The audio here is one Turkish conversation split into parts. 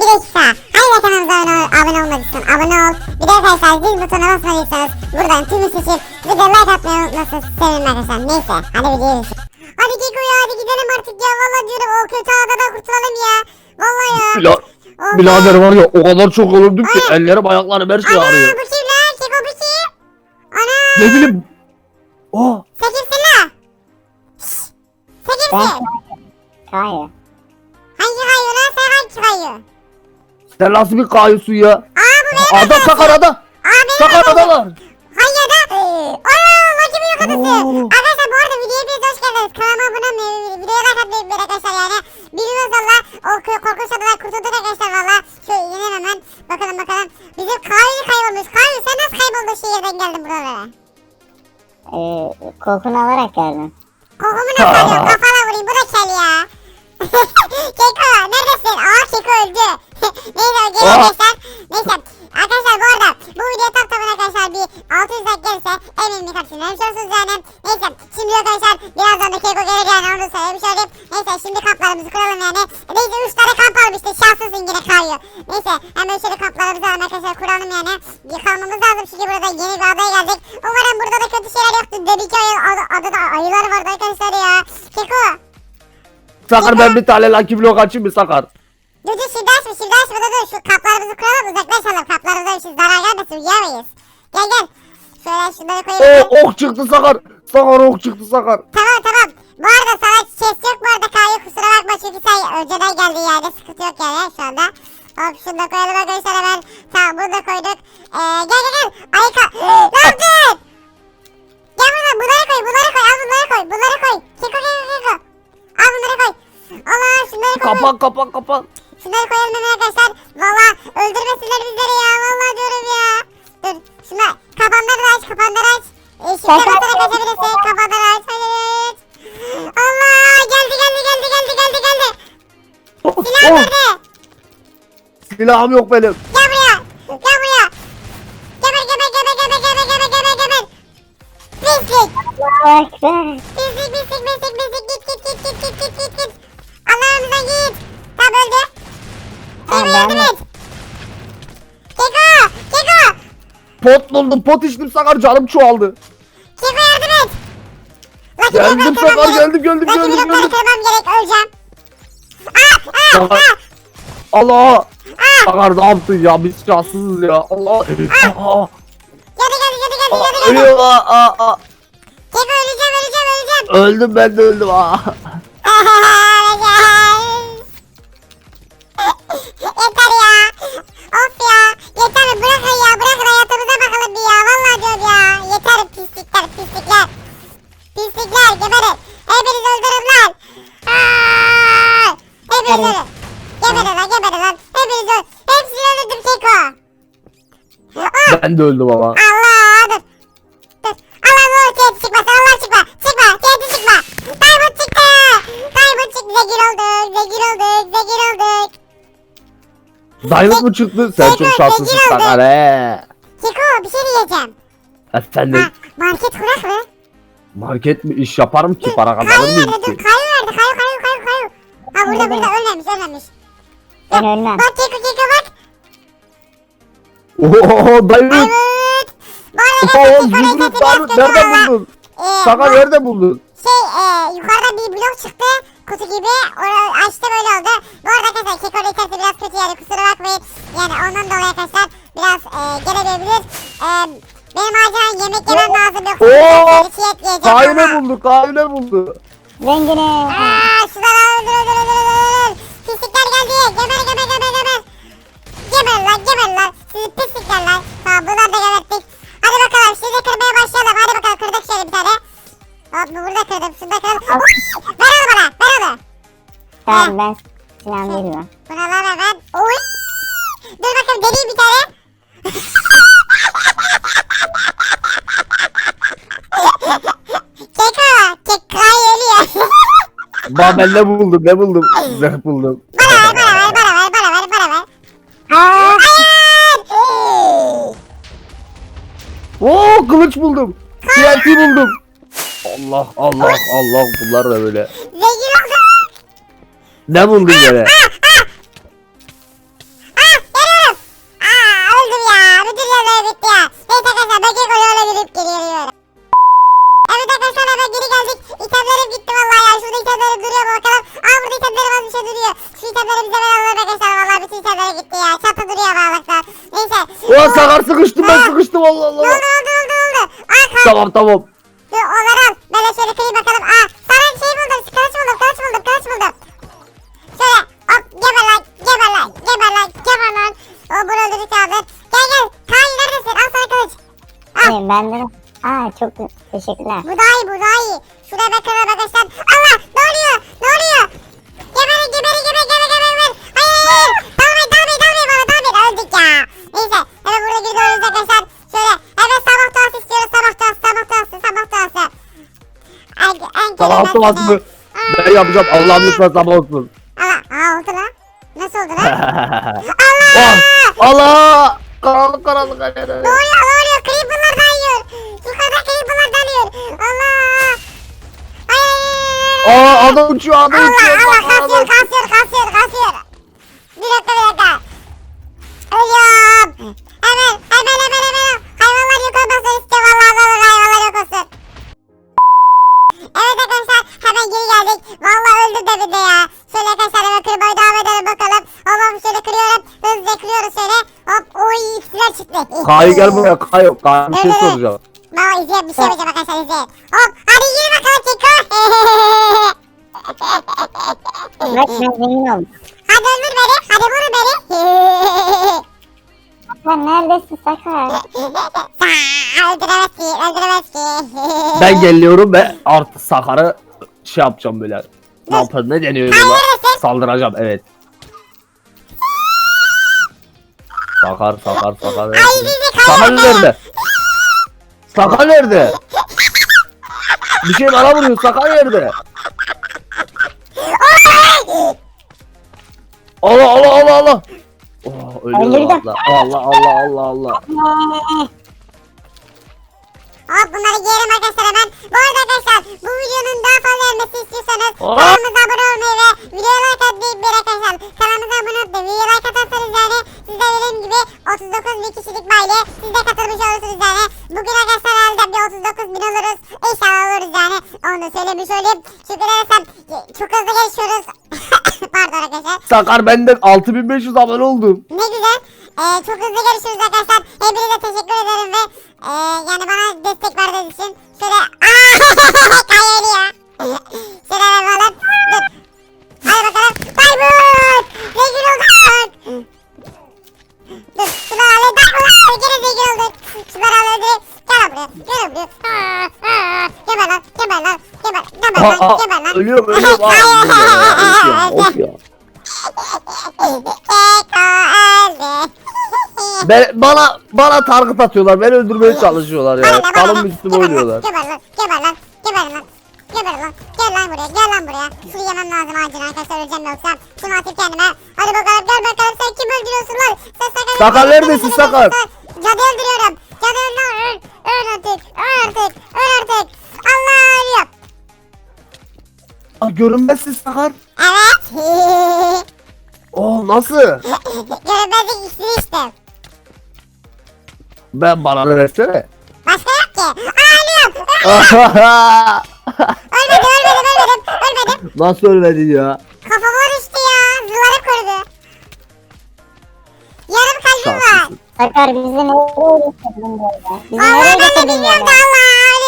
bir dakika. Kanalımıza abone, ol- abone olmadıysan abone ol. Bir de arkadaşlar zil butonuna basmadıysanız buradan tümü seçip bir de like atmayı unutmazsanız sevinirim arkadaşlar. Neyse hadi videoya geçelim. Hadi Keko ya hadi gidelim artık ya. Vallahi diyorum o kötü adadan kurtulalım ya. Vallahi ya. Bila, birader ya. var ya o kadar çok olurdum ki Ay. ellerim ayaklarım her şey Ana ağrıyor. bu kim lan? Keko bu kim? Ana. Ne bileyim. Oh, Sen kimsin lan? Kimsin? Hayır. Hangi kayıyor lan? Sen hangi kayıyor? Sen nasıl bir kayıyorsun ya? Aa bu benim Ada arkadaşım. Sakara'da. Aa benim Sakara'dalar. Hayır da. Ana Lucky Block adası. Oo. Arkadaşlar bu arada videoya bir hoş geldiniz. Kanalıma abone olmayı, videoya like atmayı unutmayın arkadaşlar yani. Bilmiyoruz valla. O kö- korkunç adadan kurtulduk arkadaşlar valla. Şöyle inelim hemen. Bakalım bakalım. Bizim Kayu kaybolmuş. Kayu sen nasıl kayboldun şehirden geldin buralara? Ee, kokunu alarak geldim. Kokumu nasıl alıyorsun? Kafana vurayım. Bu da kel ya. Keko neredesin? Aa Keko öldü. Neyse o geri arkadaşlar. Neyse. Arkadaşlar bu arada bu video tam tamına arkadaşlar bir 600 like gelirse eminim birkaç gün vermiş olursunuz yani. Neyse şimdi arkadaşlar birazdan da Keko gelir yani onu söylemiş olayım. Neyse şimdi kamplarımızı kuralım yani. Neyse 3 tane kamp almıştı şanslısın yine kayıyor. Neyse hemen şöyle kamplarımızı alalım arkadaşlar kuralım yani. Yıkalmamız lazım çünkü burada yeni bir adaya geldik. Umarım burada da kötü şeyler yoktu. Dedik ki adada ayılar vardı arkadaşlar ya. Keko. Sakar ben bir tane Lucky Block açayım mı Sakar? Dur dur şimdi açma şimdi açma dur. Şu kaplarımızı kuralım uzaklaşalım. Kaplarımızdan şey zarar gelmesin yiyemeyiz. Gel gel. Şöyle şunları koyalım. Oh ok çıktı Sakar. Sakar ok çıktı Sakar. Tamam tamam. Bu arada sana ses yok bu arada Kayu kusura bakma çünkü sen önceden geldin yani sıkıntı yok yani şu anda. Hop şunu da koyalım arkadaşlar hemen. Tamam bunu da koyduk. Ee, gel gel gel. Ayka. ne yaptın? Gel buradan bunları koy bunları koy al bunları koy bunları koy. Keko keko keko. Al bunları koy. Allah şunları koy. Kapan kapan kapan. Şunları koyalım hemen arkadaşlar. Valla öldürmesinler bizleri ya. Valla diyorum ya. Dur şunlar kapanları aç kapanları aç. E, şimdi mesela kaçabilirsin. Kapanları aç. Aç. Allah geldi geldi geldi geldi geldi geldi. Silah oh, nerede? silahım yok benim. Pot buldum pot içtim Sakar canım çoğaldı. Keko yardım et. Lucky Geldim Block'ları Sakar kırmam gerek. geldim geldim Lucky geldim Block'ları geldim. kırmam gerek öleceğim. Aa aa Sakar. aa. Allah. Sakar ne yaptın ya biz şanssızız ya. Allah. Aa, Geldi geldi geldi geldi aa, geldi geldi. Ölüyor aa, aa, aa. Keko öleceğim öleceğim öleceğim. Öldüm ben de öldüm aa. Yeter ya. Of ya. Yeter bırakın ya. Bırakın hayatımıza bir ya. Vallahi diyorum ya. Yeter pislikler pislikler. Pislikler geberin. Hepiniz öldürün lan. Aa! Hepiniz ölün. Geberin lan geberin lan. Hepiniz öl. Hepsini öldürdüm Keko. Ben de öldüm ama. Allah dur. Dur. Allah ne olur kedi çıkmasın. Allah çıkma. Çıkma. Kedi çıkma. Diamond çıktı. Diamond çıktı. Zengin olduk. Zengin olduk. Zengin olduk. Diamond mı çıktı? Sen çok şanslısın zengin. Sakar he. Keko bir şey diyeceğim. Efendim Ha, market kurak mı? market mi iş yaparım ki para kazanır nerede? mıyım Dur ki? kayu nerede? Kayu kayu kayu kayu. Ha burada burada ölmemiş ölmemiş. Ben ölmem. Bak Keko Keko bak. Ooo Diamond. Evet. Bu arada Ooo Keko Keko'nun Zümrüt nereden valla. buldun? Ee, bu- nerede buldun? Şey e, yukarıda bir blok çıktı kutu gibi onu açtım öyle oldu. Bu arada arkadaşlar kekolun içerisi biraz kötü yani kusura bakmayın. Yani ondan dolayı arkadaşlar benim acilen yemek yemem lazım yoksa Oo! bir şey yiyeceğim. Ama. buldu kahine buldu. Zenginim. Aaa şunları öldür öldür öldür öldür öldür. Pislikler geldi. Geber geber geber geber. Geber lan geber lan. Sizi pislikler lan. Tamam bunları da geberttik. Hadi bakalım şimdi kırmaya başlayalım. Hadi bakalım kırdık şöyle bir tane. Hop bu burada kırdım. Şunu da kırdım. Uy! Ver onu bana. Ver onu. Tamam ben silahımı veriyorum. Buna ver hemen. Oy! Dur bakayım deneyeyim bir tane. Keko. Keko ölüyor. Ba ben ne buldum ne buldum? Zırh buldum. bana ver bana ver bana ver bana ver bana ver. Aa, Hayır! Oo kılıç buldum. TNT buldum. Allah Allah Allah bunlar da böyle. Zengin. Ne buldun gene? Kalk. Tamam tamam. Dur onları al. Ben de şöyle kırayım bakalım. Aa sana şey buldum. Kılıç buldum. Kılıç buldum. Kılıç buldum. Şöyle hop geber lan. Geber lan. Geber lan. Geber lan. O bunu öldürdük abi. Gel gel. Kaan neredesin? Al sana kılıç. Hey, bende de. Aa çok teşekkürler. Bu daha iyi bu daha iyi. Şuraya bakalım arkadaşlar. Allah ne oluyor? Ne oluyor? Geberin geberin geber geber geber geber. Hayır hayır. Dalmayın dalmayın dalmayın bana dalmayın. Öldük ya. Neyse Kelime- duası mı? Ben yapacağım Allah'ım lütfen sabah olsun. Allah. Aa oldu lan. Nasıl oldu lan? oh, Allah! Karanlık karanlık. ne oluyor ne oluyor? Creeper'lar dalıyor. Yukarıda Creeper'lar dalıyor. Allah. Hayır. Aa adam uçuyor adam Allah uçuyor. Allah kasıyor kasıyor kasıyor Kay gel buraya Kay yok. Kay bir şey Evet, evet. soracağım. Baba izleyin bir şey yapacağım arkadaşlar izleyin. Hop hadi yürü bakalım Keko. Bırak ben zengin oldum. hadi öldür beni. Hadi vur beni. Sen neredesin Sakar? Aa, öldüremez ki, öldüremez ki. Ben geliyorum ve artık Sakar'ı şey yapacağım böyle. Ne yapar ne deniyor buna? Saldıracağım evet. Sakar Sakar Sakar. Ay bizi Sakar nerede? Sakar nerede? Bir şey bana vuruyor Sakar nerede? Allah Allah Allah Allah. Oh, ölüyorum Öldürdüm. Allah Allah Allah Allah Allah. Hop bunları giyelim arkadaşlar hemen. Bu arada arkadaşlar bu videonun daha fazla gelmesi istiyorsanız Aa! kanalımıza abone olmayı ve videoya like atmayı bir arkadaşlar. Kanalımıza abone olup da videoya like atarsanız yani siz de benim gibi 39 bin kişilik baile siz de katılmış olursunuz yani. Bugün arkadaşlar herhalde bir 39 bin oluruz. İnşallah oluruz yani. Onu da söylemiş olayım. Çünkü arkadaşlar çok hızlı geçiyoruz. Pardon arkadaşlar. Sakar benden 6500 abone oldum. Ne güzel. Ee, çok hızlı görüşürüz arkadaşlar. Hepinize teşekkür ederim ve e, yani bana destek verdiğiniz için. Şöyle aaa kayıyor. Şöyle yapalım. Dur. Hadi bakalım. Bayburt. Zengin olduk. Dur. Şunları alayım. Bak ulan. Gene zengin olduk. Şunları alayım. Gel buraya. Gel buraya. Geber lan. Geber lan. Geber. Geber lan. Geber lan. ölüyorum ölüyorum. Aa, ölüyorum ya, of Ben, bana bana target atıyorlar. Beni öldürmeye çalışıyorlar ya. Ne? üstüme oynuyorlar. Geber lan, geber lan, geber lan. Geber lan. Gel lan buraya, gel lan buraya. Şunu yemem lazım acilen arkadaşlar öleceğim yoksa. Şunu atayım kendime. Hadi bakalım gel bakalım sen kim öldürüyorsun lan? Sen sakar. Sakar neredesin, Sakar? Cadı öldürüyorum. Cadı öldür. Öl, artık. Öl artık. Öl artık. Allah ölüyor. Aa, görünmezsin Sakar. Evet. Oh nasıl? Görünmezlik iksiri içtim. Ben bana da versene. Başka yok ki. Aa ölüyorum. Ölmedim, ölmedim, ölmedim. Ölmedim. nasıl ölmedin ya? Kafama düştü ya. Zıları kurdu. Yarım kalbim var. Şanslısın. Sakar bizi nereye getirdin böyle? Bizi Allah nereye ben de getirdin bilmiyorum da? Allah.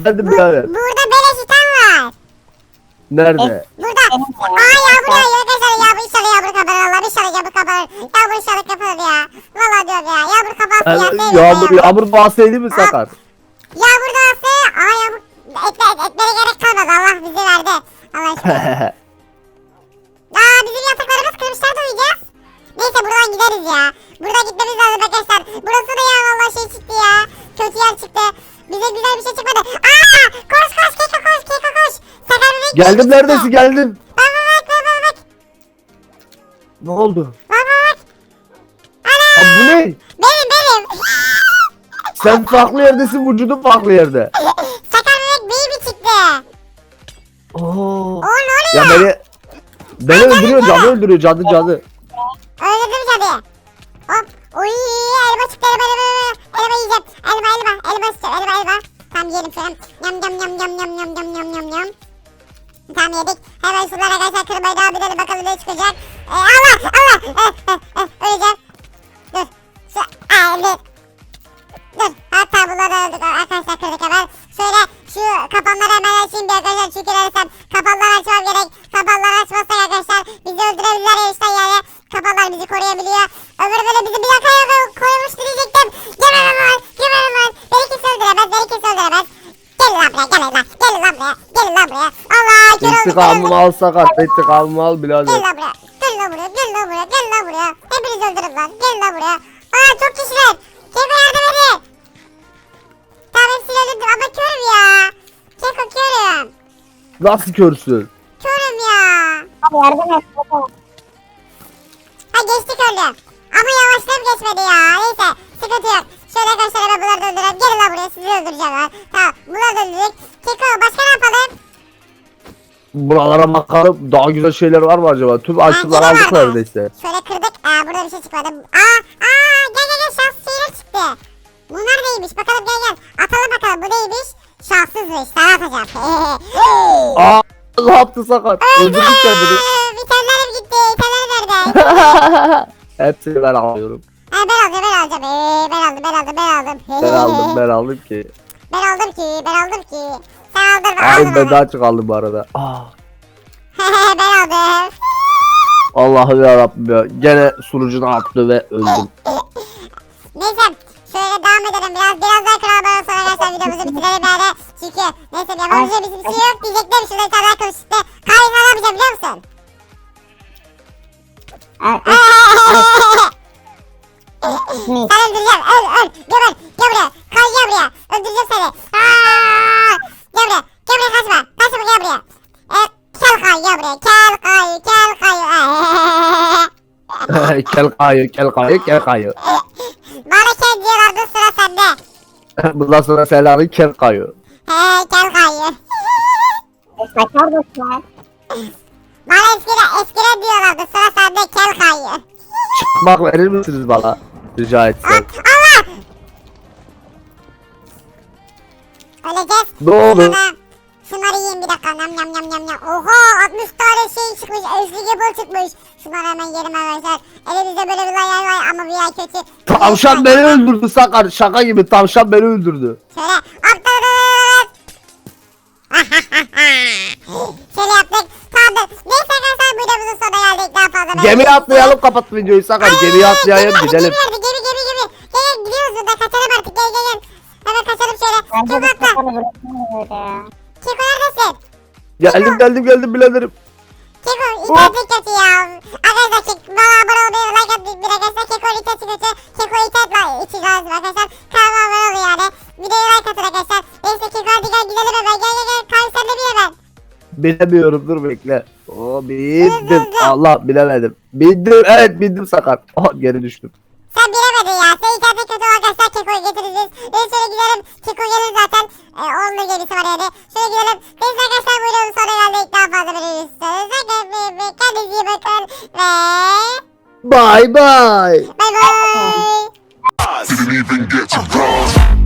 Efendim Bu, yani. burada item var. Nerede? Burada. Aa yağmur yağıyor arkadaşlar. Yağmur inşallah yağmur kapanır. Allah inşallah yağmur kapanır. Yağmur inşallah kapanır ya. Vallahi diyorum ya. Yağmur kapansın ya. Yani sevdim yağmur ya. yağmur bahseydi mi Sakar? Yağmur doğası. Aa yağmur. Etme, etmene gerek kalmadı. Allah bizi verdi. Allah aşkına. Aa bizim yataklarımız kırmışlar da uyuyacağız. Neyse buradan gideriz ya. Buradan gitmemiz lazım arkadaşlar. Burası da ya vallahi şey çıktı ya. Kötü yer çıktı. Bize güzel bir şey çıkmadı. Aa koş koş keko koş keko koş. Sakar bebek geldim neredesin geldim. Bak bak bak bak bak. Ne oldu? Bak bak bak. Aa, bu ne? Benim benim. Sen farklı yerdesin vücudun farklı yerde. Sakar bebek baby çıktı. Oo. Oo ne Ya oluyor? beni beni öldürüyor cadı öldürüyor cadı cadı. Öldürdüm cadı. Hop. Uy elma çıktı elma elma elma. Elma yiyeceğim. Yiyelim şöyle. Yam yam yam yam yam yam yam yam yam yam. Tamam yedik. Hemen şunları arkadaşlar kırmayı devam edelim. Bakalım ne çıkacak. Ee, Allah Allah. Eh, eh, eh, öleceğim. Dur. Şu, aa, dur. Hatta bunları öldük arkadaşlar kırdık hemen. Şöyle şu kapanları hemen açayım bir arkadaşlar. Çünkü neresem kapanları açmam gerek. Kapanları açmazsak arkadaşlar bizi öldürebilirler ya işte yani. Kapanlar bizi koruyabiliyor. Öbür böyle bizi bir dakika koymuştu diyecektim. Geberim lan. Beni kimse öldüremez. Gelin lan buraya. Gelin lan. Gelin lan buraya. Gelin lan buraya. Allah kör İntikamımı olduk. al sakat. İntikamımı al Gel birader. lan buraya. Gel lan buraya. Gel lan buraya. Gel lan buraya. Hepiniz öldürün lan. Gel lan buraya. Aa çok kişiler. Keko yardım edin. Tamam hepsini öldürdüm ama körüm ya. Keko körüm. Nasıl körsün? Körüm ya. Abi yardım et. Ha geçtik öldü. Ama yavaşlayıp geçmedi ya. Neyse sıkıntı yok. Şöyle arkadaşlar ben bunları da. Gelin lan buraya sizi öldüreceğim lan. Tamam bunları da öldürdük. Keko başka ne yapalım? Buralara bakalım. Daha güzel şeyler var mı acaba? Tüm açıkları Bence de aldık vardı. neredeyse. Şöyle kırdık. Aa burada bir şey çıkmadı. Aa aa gel gel gel şans şeyler çıktı. Bunlar neymiş? Bakalım gel gel. Atalım bakalım bu neymiş? Şanssızmış. Sana atacağım. Aa ne yaptı sakat? Öldürdük kendini. Vitaminlerim gitti. Vitaminlerim nerede? Hepsini ben alıyorum. Ha, ben alacağım ben alacağım. Ee, ben aldım ben aldım ben aldım. Ben aldım ben aldım ki. Ben aldım ki ben aldım ki. Sen aldın mı? Ay ben daha çok aldım bu arada. Aa, ben aldım. Allah'ım yarabbim ya. Gene sunucuna attı ve öldüm. Neyse şöyle devam edelim biraz biraz daha kral bana sonra arkadaşlar videomuzu bitirelim yani. Çünkü neyse yapabileceğim bir şey yok diyecektim şurada bir çıktı. Kahve ne yapacağım biliyor musun? Seni öldüreceğim öl öl geber gel buraya kay gel buraya öldüreceğim seni. Aa, gel buraya gel buraya kaçma kaçma gel buraya. E, kel kay gel buraya kel kay kel kay. kel kayı kel kayı kel kayı. Bana kel diyorlardı sıra sende. Bundan sonra Selami kel kayı. He kel kayı. Kaçar mısın? Bana eskiden eskiden diyorlardı sıra sende kel kayı. Çıkmak verir misiniz bana? Rica etsem. Allah. Öleceğiz. Ne oldu? Şuna- Şunları yiyin bir dakika. Yam yam yam yam yam. Oha 60 tane şey çıkmış. Özlü bol çıkmış. Şunları hemen yiyelim arkadaşlar. Elimizde böyle bir lay var ama bir yay kötü. Tavşan beni öldürdü sakar. Şaka gibi tavşan beni öldürdü. Şöyle atladık. Şöyle yaptık. Tamamdır. Neyse arkadaşlar bu videomuzun sonuna geldik. Daha fazla ben- Gemiye atlayalım kapat videoyu sakar. Gemiye atlayalım Gemi- gidelim. Gemi nerede? Gemi gemi gemi. Gel gel gidiyoruz burada. Kaçalım artık. Gel gel gel. Hemen kaçalım şöyle. Bence Keko de atla. kafanı bırakmıyor ya. Keko neredesin? Geldim geldim geldim biraderim. Keko internet kötü ya. Arkadaşlar Keko bana abone olmayı like atmayı bir arkadaşlar Keko internet kötü. Keko internet için lazım arkadaşlar. Kanalıma abone olun yani. Videoyu like atın arkadaşlar. Neyse Keko hadi gel gidelim hemen. Gel gel gel. Kay sen de bir hemen. Bilemiyorum dur bekle. Hızlı, hızlı. Allah bilemedim. Bindim evet bindim sakar. Aha geri düştüm. Sen bilemedin ya. Sen internet kötü arkadaşlar Keko'yu getireceğiz. Ben şöyle gidelim. Keko gelir zaten. Ee, onun da gemisi var yani. Şöyle gidelim. Neyse arkadaşlar bu videonun sonuna geldik. Daha fazla böyle istiyorsanız. Kendinize iyi bakın. Ve... Bye bye. Bay bay. Didn't even get to cross.